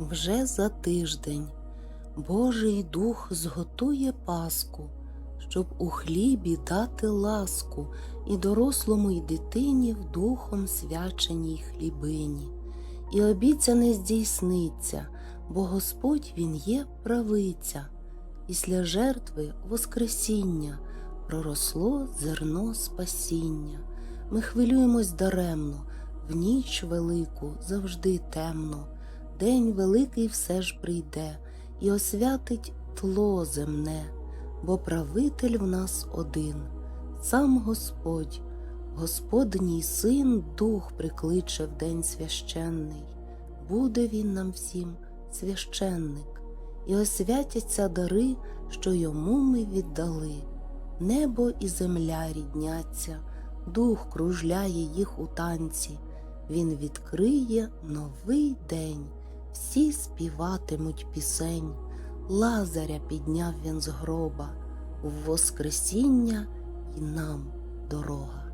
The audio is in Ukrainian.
Вже за тиждень Божий Дух зготує Паску, щоб у хлібі дати ласку і дорослому й дитині в духом свяченій хлібині. І обіцяне здійсниться, бо Господь Він є правиця. Після жертви Воскресіння проросло зерно спасіння. Ми хвилюємось даремно, в ніч велику завжди темно. День великий все ж прийде і освятить тло земне, бо правитель в нас один, сам Господь, Господній син дух прикличе в день священний. Буде він нам всім священник, і освятяться дари, що йому ми віддали. Небо і земля рідняться, дух кружляє їх у танці. Він відкриє новий день, всі співатимуть пісень. Лазаря підняв він з гроба, в Воскресіння й нам дорога.